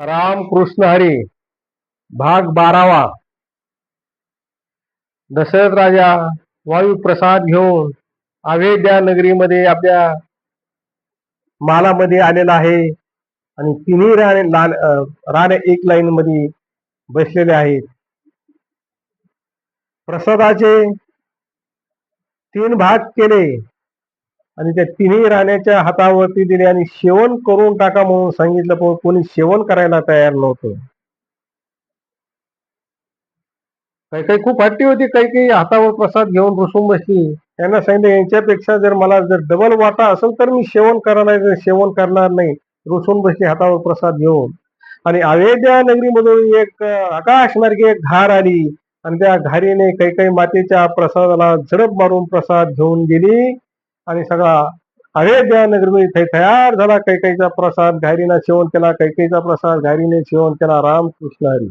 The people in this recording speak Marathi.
रामकृष्ण हरी भाग बारावा. दशरथ राजा वायू प्रसाद घेऊन अयोध्या नगरीमध्ये आपल्या मालामध्ये आलेला आहे आणि तिन्ही राणे लाल राणे एक लाईन मध्ये बसलेले आहेत. प्रसादाचे तीन भाग केले. आणि त्या तिन्ही राण्याच्या हातावरती दिले आणि सेवन करून टाका म्हणून सांगितलं पण कोणी सेवन करायला तयार नव्हतं. काही काही खूप हट्टी होती काही काही हातावर प्रसाद घेऊन रुसून बसली. त्यांना सांगितलं यांच्यापेक्षा जर मला जर डबल वाटा असेल तर मी सेवन करायला नाही, सेवन करणार नाही. रुसून बसली हातावर प्रसाद घेऊन. आणि अयोध्या नगरीमधून एक आकाश मार्गे एक घार आली. आणि त्या घारीने काही काही मातेच्या प्रसादाला झडप मारून प्रसाद घेऊन गेली. आणि सगळा अयोध्या नगरीमध्ये तयार झाला. कैकाईचा प्रसाद घारीनं सेवन केला. कैकेईचा प्रसाद घारीने सेवन केला. रामकृष्ण हरी.